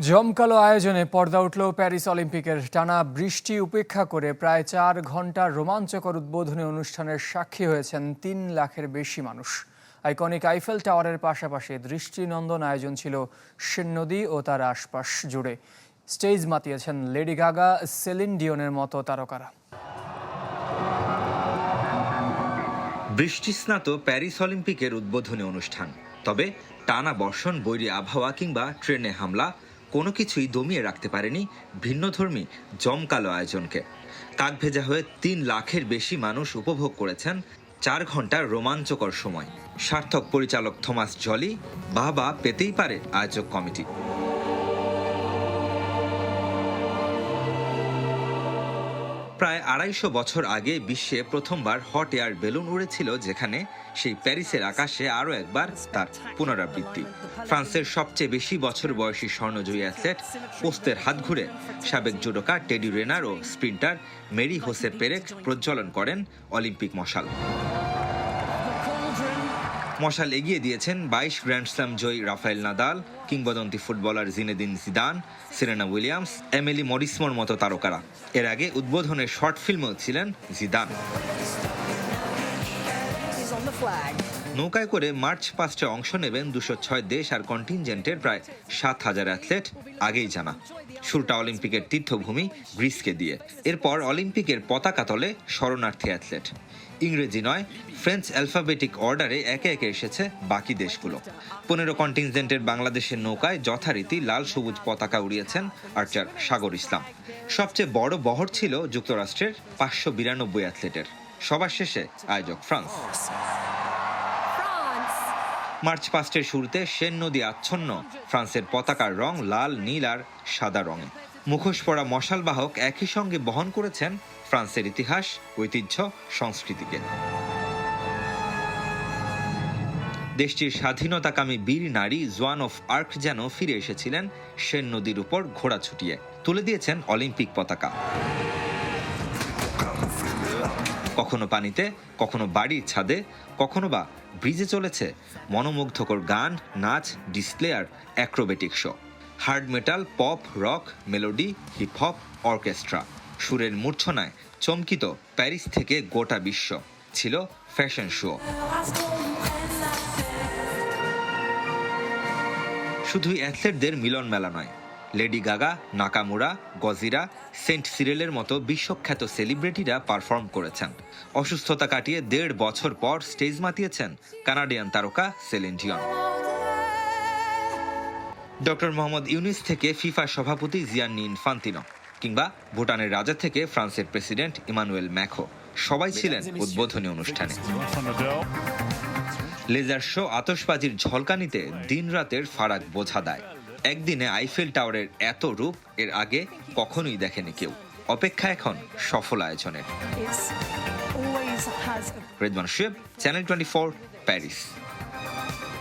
জমকালো আয়োজনে পর্দা উঠল প্যারিস অলিম্পিকের। টানা বৃষ্টি উপেক্ষা করে প্রায় চার ঘণ্টার রোমাঞ্চকর উদ্বোধনী অনুষ্ঠানের সাক্ষী হয়েছেন তিন লাখের বেশি মানুষ। আইকনিক আইফেল টাওয়ারের পাশাপাশি দৃষ্টিনন্দন আয়োজন ছিল নদী ও তার আশপাশ জুড়ে। স্টেজ মাতিয়েছেন লেডি গাগা, সেলিন ডিওনের মতো তারকারা। বৃষ্টিস্নাত প্যারিস অলিম্পিকের উদ্বোধনী অনুষ্ঠান। তবে টানা বর্ষণ, বৈরী আবহাওয়া কিংবা ট্রেনে হামলা কোনো কিছুই দমিয়ে রাখতে পারেনি ভিন্নধর্মী জমকালো আয়োজনকে। কাক ভেজা হয়ে তিন লাখের বেশি মানুষ উপভোগ করেছেন চার ঘণ্টার রোমাঞ্চকর সময়। সার্থক পরিচালক থমাস জলি, বাবা পেতেই পারে আয়োজক কমিটি। প্রায় আড়াইশো বছর আগে বিশ্বে প্রথমবার হট এয়ার বেলুন উড়েছিল, যেখানে সেই প্যারিসের আকাশে আরও একবার তার পুনরাবৃত্তি। ফ্রান্সের সবচেয়ে বেশি বছর বয়সী স্বর্ণজয়ী অ্যাথলেট পোস্তের হাত ঘুরে সাবেক জুডোকা টেডি রেনার ও স্প্রিন্টার মেরি হোসে পেরেক প্রজ্বলন করেন অলিম্পিক মশাল। মশাল এগিয়ে দিয়েছেন বাইশ গ্র্যান্ডস্ল্যাম জয়ী রাফায়েল নাদাল, কিংবদন্তি footballer Zinedine Zidane, Serena Williams, Amelie মরিসমোর মতো তারকারা। এর আগে উদ্বোধনের শর্ট ফিল্মেও ছিলেন জিদান। নৌকায় করে মার্চ পাস্টে অংশ নেবেন দুশো ছয় দেশ আর কন্টিনজেন্টের প্রায় সাত হাজার অ্যাথলেট। আগেই জানা। শুরুটা অলিম্পিকের তীর্থভূমি গ্রিসকে দিয়ে। এরপর অলিম্পিকের পতাকা তলে শরণার্থী অ্যাথলেট। ইংরেজি নয়, ফ্রেঞ্চ অ্যালফাবেটিক অর্ডারে একে একে এসেছে বাকি দেশগুলো। পনেরো কন্টিনজেন্টের বাংলাদেশের নৌকায় যথারীতি লাল সবুজ পতাকা উড়িয়েছেন আর্চার সাগর ইসলাম। সবচেয়ে বড় বহর ছিল যুক্তরাষ্ট্রের পাঁচশো বিরানব্বই অ্যাথলেটের। সবার শেষে আয়োজক ফ্রান্স. মার্চ পাস্টের শুরুতে সেন নদী আচ্ছন্ন। ফ্রান্সের পতাকার রং লাল, নীল আর সাদা রঙে মুখোশ পরা মশাল বাহক একই সঙ্গে বহন করেছেন ফ্রান্সের ইতিহাস, ঐতিহ্য, সংস্কৃতিকে। দেশটির স্বাধীনতাকামী বীর নারী জোয়ান অফ আর্ক যেন ফিরে এসেছিলেন, সেন নদীর উপর ঘোড়া ছুটিয়ে। তুলে দিয়েছেন অলিম্পিক পতাকা। কখনো পানিতে, কখনো বাড়ির ছাদে, কখনো বা ব্রিজে চলেছে মনোমুগ্ধকর গান, নাচ, ডিসপ্লে আর acrobatic show. Hard metal, pop, rock, melody hip hop orchestra. সুরের মূর্ছনায় চমকিত প্যারিস থেকে গোটা বিশ্ব। ছিল ফ্যাশন শো। শুধুই অ্যাথলেটদের মিলন মেলা নয় Lady Gaga, Nakamura, Gojira, Saint সিরেলের মতো বিশ্বখ্যাত সেলিব্রিটিরা পারফর্ম করেছেন। অসুস্থতা কাটিয়ে দেড় বছর পর স্টেজ মাতিয়েছেন কানাডিয়ান তারকা Celine Dion. Doctor Muhammad Yunus থেকে ফিফা সভাপতি জিয়ান্নি ইনফান্তিনো কিংবা ভুটানের রাজা থেকে ফ্রান্সের প্রেসিডেন্ট ইমানুয়েল ম্যাখো। সবাই ছিলেন উদ্বোধনী অনুষ্ঠানে। লেজার শো আতশবাজির ঝলকানিতে দিনরাতের ফারাক বোঝা দেয়। একদিনে আইফেল টাওয়ারের এত রূপ এর আগে কখনোই দেখেনি কেউ। অপেক্ষা এখন সফল আয়োজনের। রেজমান চ্যানেল টোয়েন্টি ফোর প্যারিস